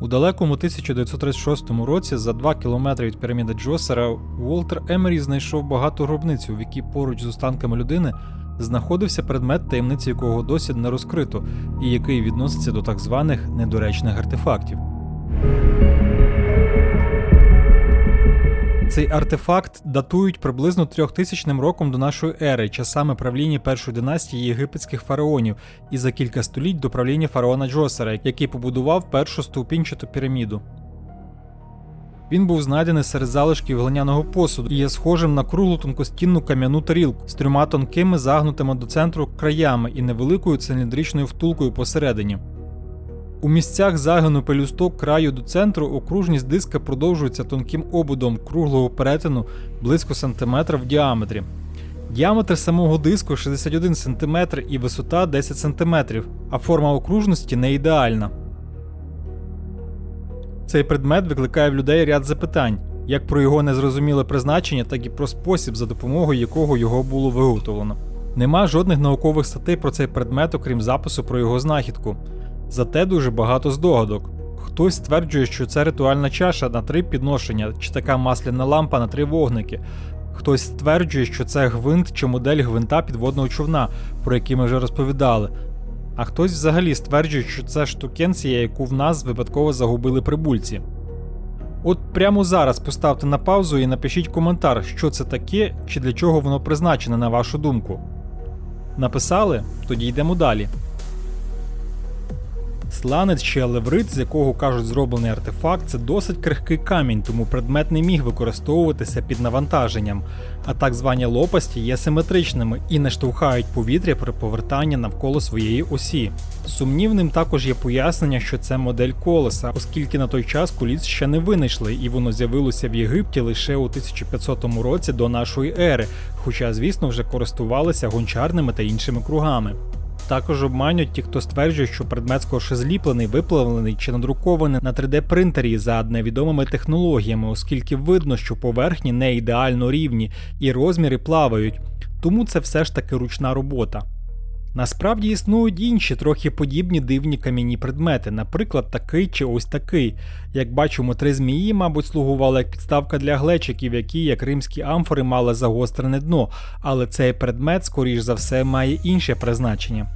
У далекому 1936 році за 2 кілометри від піраміди Джосера Уолтер Емері знайшов багату гробницю, в якій поруч з останками людини знаходився предмет, таємниці якого досі не розкрито, і який відноситься до так званих недоречних артефактів. Цей артефакт датують приблизно 3000 роком до нашої ери, часами правління першої династії єгипетських фараонів, і за кілька століть до правління фараона Джосера, який побудував першу ступінчату піраміду. Він був знайдений серед залишків глиняного посуду і є схожим на круглу тонкостінну кам'яну тарілку з трьома тонкими загнутими до центру краями і невеликою циліндричною втулкою посередині. У місцях загину пелюсток краю до центру окружність диска продовжується тонким ободом круглого перетину близько сантиметра в діаметрі. Діаметр самого диску 61 см і висота 10 см, а форма окружності не ідеальна. Цей предмет викликає в людей ряд запитань, як про його незрозуміле призначення, так і про спосіб, за допомогою якого його було виготовлено. Нема жодних наукових статей про цей предмет, окрім запису про його знахідку. Зате дуже багато здогадок. Хтось стверджує, що це ритуальна чаша на три підношення, чи така масляна лампа на три вогники. Хтось стверджує, що це гвинт чи модель гвинта підводного човна, про який ми вже розповідали. А хтось взагалі стверджує, що це штукенція, яку в нас випадково загубили прибульці. От прямо зараз поставте на паузу і напишіть коментар, що це таке чи для чого воно призначене, на вашу думку. Написали? Тоді йдемо далі. Сланець чи алеврит, з якого кажуть зроблений артефакт, це досить крихкий камінь, тому предмет не міг використовуватися під навантаженням, а так звані лопасті є симетричними і не штовхають повітря при повертанні навколо своєї осі. Сумнівним також є пояснення, що це модель колеса, оскільки на той час коліс ще не винайшли, і воно з'явилося в Єгипті лише у 1500 році до нашої ери, хоча, звісно, вже користувалися гончарними та іншими кругами. Також обманюють ті, хто стверджує, що предмет скорше зліплений, виплавлений чи надрукований на 3D-принтері за невідомими технологіями, оскільки видно, що поверхні не ідеально рівні і розміри плавають, тому це все ж таки ручна робота. Насправді існують інші трохи подібні дивні кам'яні предмети, наприклад, такий чи ось такий. Як бачимо, три змії, мабуть, слугували як підставка для глечиків, які, як римські амфори, мали загострене дно, але цей предмет, скоріш за все, має інше призначення.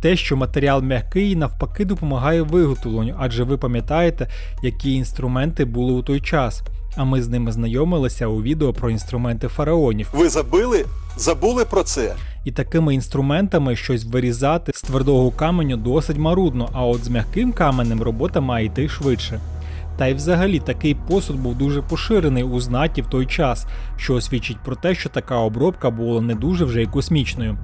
Те, що матеріал м'який, навпаки, допомагає виготовленню, адже ви пам'ятаєте, які інструменти були у той час. А ми з ними знайомилися у відео про інструменти фараонів. Ви забили? Забули про це? І такими інструментами щось вирізати з твердого каменю досить марудно, а от з м'яким каменем робота має йти швидше. Та й взагалі такий посуд був дуже поширений у знаті в той час, що свідчить про те, що така обробка була не дуже вже й космічною.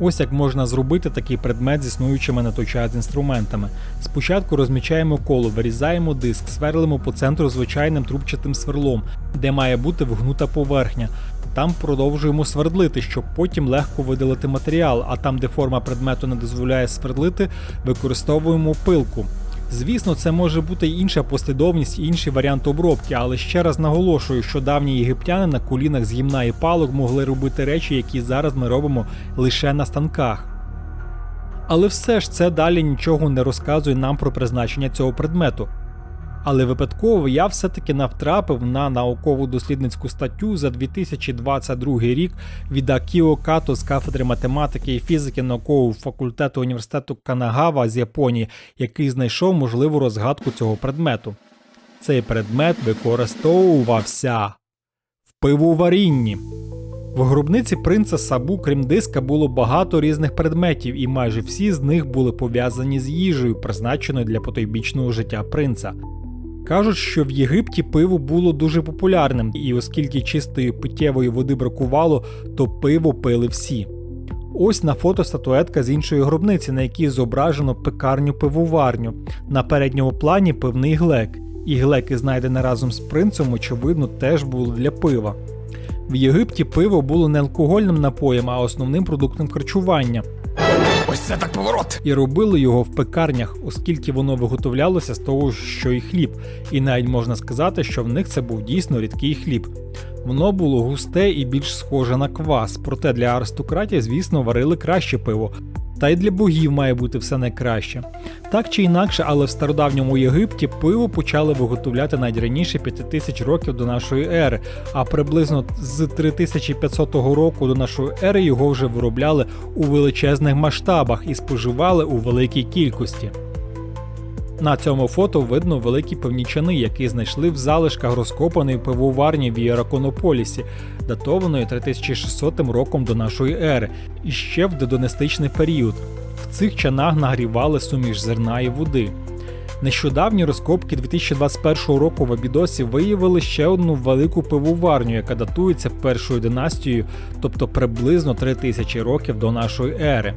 Ось як можна зробити такий предмет з існуючими на той час інструментами. Спочатку розмічаємо коло, вирізаємо диск, сверлимо по центру звичайним трубчатим сверлом, де має бути вгнута поверхня. Там продовжуємо свердлити, щоб потім легко видалити матеріал, а там, де форма предмету не дозволяє свердлити, використовуємо пилку. Звісно, це може бути інша послідовність, і інший варіант обробки, але ще раз наголошую, що давні єгиптяни на колінах з гімна і палок могли робити речі, які зараз ми робимо лише на станках. Але все ж це далі нічого не розказує нам про призначення цього предмету. Але випадково я все-таки натрапив на наукову дослідницьку статтю за 2022 рік від Акіо Като з кафедри математики і фізики наукового факультету університету Канагава з Японії, який знайшов можливу розгадку цього предмету. Цей предмет використовувався в пивоварінні. В гробниці принца Сабу, крім диска, було багато різних предметів, і майже всі з них були пов'язані з їжею, призначеною для потойбічного життя принца. Кажуть, що в Єгипті пиво було дуже популярним, і оскільки чистої питєвої води бракувало, то пиво пили всі. Ось на фото статуетка з іншої гробниці, на якій зображено пекарню пивоварню. На передньому плані пивний глек, і глеки, знайдені разом з принцем, очевидно, теж були для пива. В Єгипті пиво було не алкогольним напоєм, а основним продуктом харчування. Ось це так поворот. І робили його в пекарнях, оскільки воно виготовлялося з того, що і хліб, і навіть можна сказати, що в них це був дійсно рідкий хліб. Воно було густе і більш схоже на квас, проте для аристократів, звісно, варили краще пиво. Та й для богів має бути все найкраще. Так чи інакше, але в стародавньому Єгипті пиво почали виготовляти найраніше раніше 5000 років до нашої ери, а приблизно з 3500 року до нашої ери його вже виробляли у величезних масштабах і споживали у великій кількості. На цьому фото видно великі пивнічани, які знайшли в залишках розкопаної пивоварні в Іераконополісі, датованої 3600 роком до нашої ери, і ще в додонестичний період. В цих чанах нагрівали суміш зерна і води. Нещодавні розкопки 2021 року в Абідосі виявили ще одну велику пивоварню, яка датується першою династією, тобто приблизно 3000 років до нашої ери.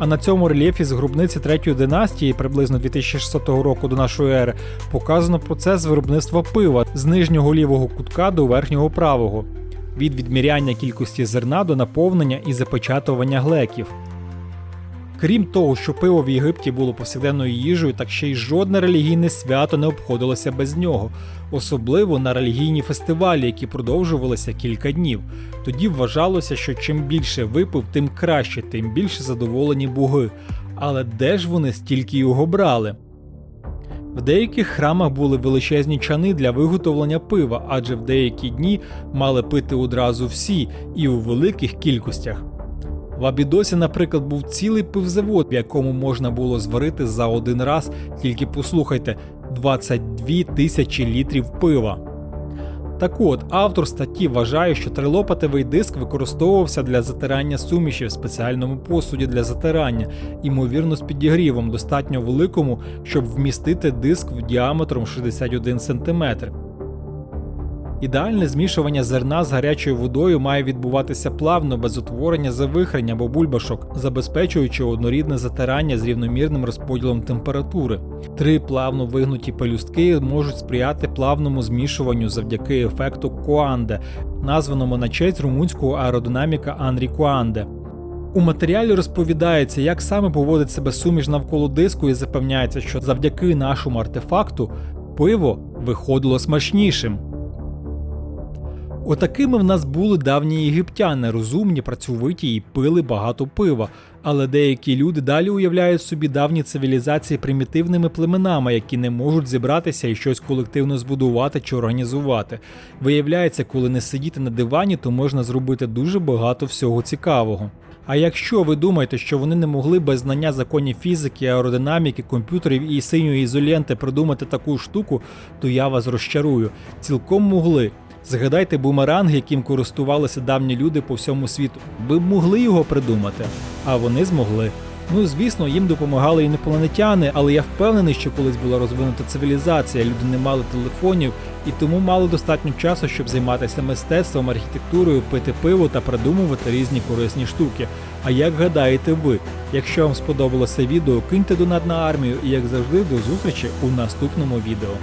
А на цьому рельєфі з гробниці третьої династії, приблизно 2600 року до нашої ери, показано процес виробництва пива з нижнього лівого кутка до верхнього правого, від відміряння кількості зерна до наповнення і запечатування глеків. Крім того, що пиво в Єгипті було повсякденною їжею, так ще й жодне релігійне свято не обходилося без нього, особливо на релігійні фестивалі, які продовжувалися кілька днів. Тоді вважалося, що чим більше випив, тим краще, тим більше задоволені боги. Але де ж вони стільки його брали? В деяких храмах були величезні чани для виготовлення пива, адже в деякі дні мали пити одразу всі і у великих кількостях. В Абідосі, наприклад, був цілий пивзавод, в якому можна було зварити за один раз, тільки послухайте, 22 тисячі літрів пива. Так от, автор статті вважає, що трилопатевий диск використовувався для затирання суміші в спеціальному посуді для затирання, ймовірно, з підігрівом достатньо великому, щоб вмістити диск в діаметром 61 см. Ідеальне змішування зерна з гарячою водою має відбуватися плавно, без утворення завихрень або бульбашок, забезпечуючи однорідне затирання з рівномірним розподілом температури. Три плавно вигнуті пелюстки можуть сприяти плавному змішуванню завдяки ефекту Коанде, названому на честь румунського аеродинаміка Анрі Коанде. У матеріалі розповідається, як саме поводить себе суміш навколо диску, і запевняється, що завдяки нашому артефакту пиво виходило смачнішим. Отакими в нас були давні єгиптяни, розумні, працьовиті і пили багато пива. Але деякі люди далі уявляють собі давні цивілізації примітивними племенами, які не можуть зібратися і щось колективно збудувати чи організувати. Виявляється, коли не сидіти на дивані, то можна зробити дуже багато всього цікавого. А якщо ви думаєте, що вони не могли без знання законів фізики, аеродинаміки, комп'ютерів і синьої ізоленти придумати таку штуку, то я вас розчарую. Цілком могли. Згадайте бумеранг, яким користувалися давні люди по всьому світу. Ви могли його придумати, а вони змогли. Ну, звісно, їм допомагали інопланетяни, але я впевнений, що колись була розвинута цивілізація, люди не мали телефонів і тому мали достатньо часу, щоб займатися мистецтвом, архітектурою, пити пиво та придумувати різні корисні штуки. А як гадаєте ви? Якщо вам сподобалося відео, киньте донат на армію і як завжди до зустрічі у наступному відео.